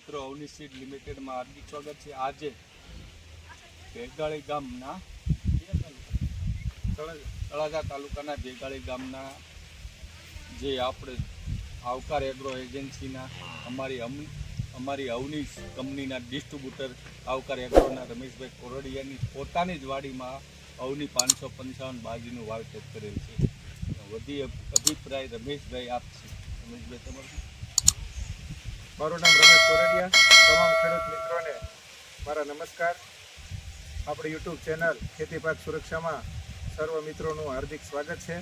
મિત્રો, અવની સીડ લિમિટેડમાં હાર્દિક સ્વાગત છે. આજે ભેગાળી ગામના તળાજા તાલુકાના ભેગાળી ગામના જે આપણે આવકાર એગ્રો એજન્સીના અમારી અમ, અમારી અવની કંપનીના ડિસ્ટ્રીબ્યુટર આવકાર એગ્રોના રમેશભાઈ કોરડિયાની પોતાની જ વાડીમાં અવની પાંચસો પંચાવન બાજીનું વાવેતર કરેલ છે. વધી અભિપ્રાય રમેશભાઈ આપશે. રમેશભાઈ, તમારું મારું નામ રમેશ કોરડિયા તમામ ખેડૂત મિત્રોને મારા નમસ્કાર. આપણી યુટ્યુબ ચેનલ ખેતી પાક સુરક્ષામાં સર્વ મિત્રોનું હાર્દિક સ્વાગત છે.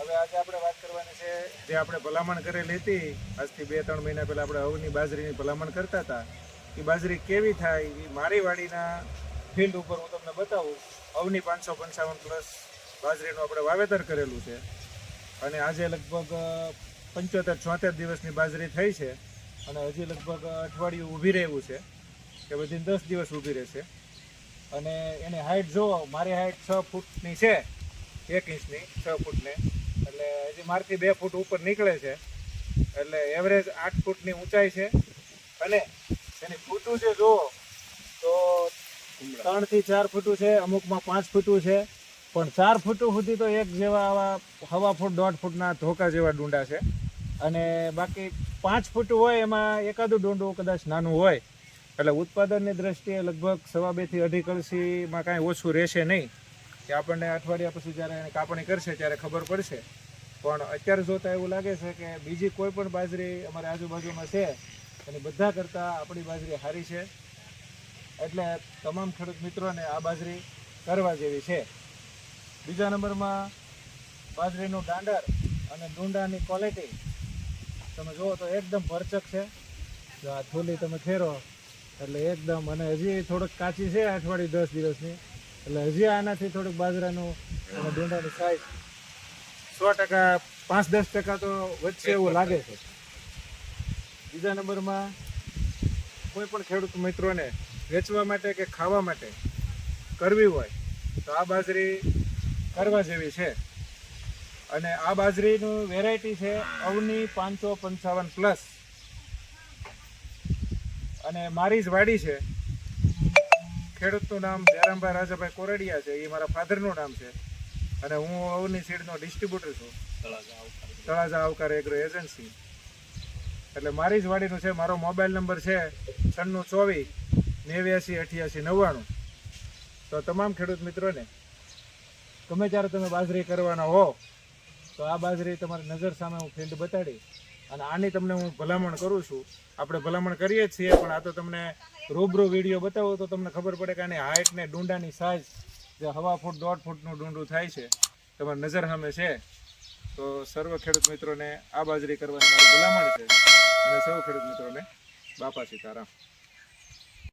હવે આજે આપણે વાત કરવાની છે, જે આપણે ભલામણ કરેલી હતી, આજથી બે ત્રણ મહિના પહેલાં આપણે અવની બાજરીની ભલામણ કરતા હતા. એ બાજરી કેવી થાય એ મારી વાડીના ફિલ્ડ ઉપર હું તમને બતાવું. અવની પાંચસો પંચાવન પ્લસ બાજરીનું આપણે વાવેતર કરેલું છે. અને આજે લગભગ પંચોતેર છોતેર દિવસની બાજરી થઈ છે. અને હજી લગભગ અઠવાડિયું ઊભી રહેવું છે કે બધી દસ દિવસ ઊભી રહેશે. અને એની હાઇટ જુઓ મારી હાઇટ છ ફૂટની છે એક ઇંચની છ ફૂટને. એટલે હજી મારથી બે ફૂટ ઉપર નીકળે છે એટલે એવરેજ આઠ ફૂટની ઊંચાઈ છે. અને એની ફૂટું જે જુઓ તો ત્રણથી ચાર ફૂટું છે અમુકમાં પાંચ ફૂટું છે. પણ ચાર ફૂટું સુધી તો એક જેવા આવા હવા ફૂટ દોઢ ફૂટના ધોકા જેવા ડુંડા છે. અને બાકી પાંચ ફૂટ હોય, એમાં એકાદું ડોંડું કદાચ નાનું હોય. એટલે ઉત્પાદનની દ્રષ્ટિએ લગભગ સવા બેથી અઢી કળશીમાં કાંઈ ઓછું રહેશે નહીં. કે આપણને અઠવાડિયા પછી જ્યારે એને કાપણી કરશે ત્યારે ખબર પડશે. પણ અત્યારે જોતાં એવું લાગે છે કે બીજી કોઈ પણ બાજરી અમારી આજુબાજુમાં છે એની બધા કરતાં આપણી બાજરી સારી છે. એટલે તમામ ખેડૂત મિત્રોને આ બાજરી કરવા જેવી છે. બીજા નંબરમાં બાજરીનું દાંડર અને ડુંડાની ક્વોલિટી તમે જુઓ તો એકદમ ભરચક છે. જો આ થોલી તમે ખેરો એટલે એકદમ અને હજી થોડુંક કાચી છે અઠવાડિયું દસ દિવસની. એટલે હજી આનાથી થોડુંક બાજરાનું અને ડુંડાની સાઈઝ સો ટકા, પાંચ દસ ટકા તો વધશે એવું લાગે છે. બીજા નંબરમાં કોઈ પણ ખેડૂત મિત્રોને વેચવા માટે કે ખાવા માટે કરવી હોય, તો આ બાજરી કરવા જેવી છે. અને આ બાજરીનું વેરાયટી છે અવની પાંચસો પંચાવન પ્લસ અને મારી જ વાડી છે. ખેડૂતનું નામ જયરામભાઈ રાજાભાઈ કોરડિયા છે, એ મારા ફાધરનું નામ છે. અને હું અવની સીડનો ડિસ્ટ્રીબ્યુટર છું. તળાજા આવકાર એગ્રો એજન્સી એટલે મારી જ વાડીનું છે, મારો મોબાઈલ નંબર છે છન્નું ચોવીસ, નેવ્યાસી, અઠ્યાસી, નવ્વાણું. તો તમામ ખેડૂત મિત્રોને, ગમે ત્યારે તમે બાજરી કરવાના હો તો આ બાજરી તમારી નજર સામે હું ફિલ્ડ બતાડી અને આની તમને હું ભલામણ કરું છું. આપણે ભલામણ કરીએ છીએ, પણ આ તો તમને રૂબરૂ વીડિયો બતાવો તો તમને ખબર પડે કે આની હાઇટ ને ડુંડાની સાઇઝ જે હવા ફૂટ, દોઢ ફૂટનું ડુંડું થાય છે, તમારી નજર સામે છે. તો સર્વ ખેડૂત મિત્રોને આ બાજરી કરવાની મારી ભલામણ છે. અને સૌ ખેડૂત મિત્રોને બાપા સીતારામ.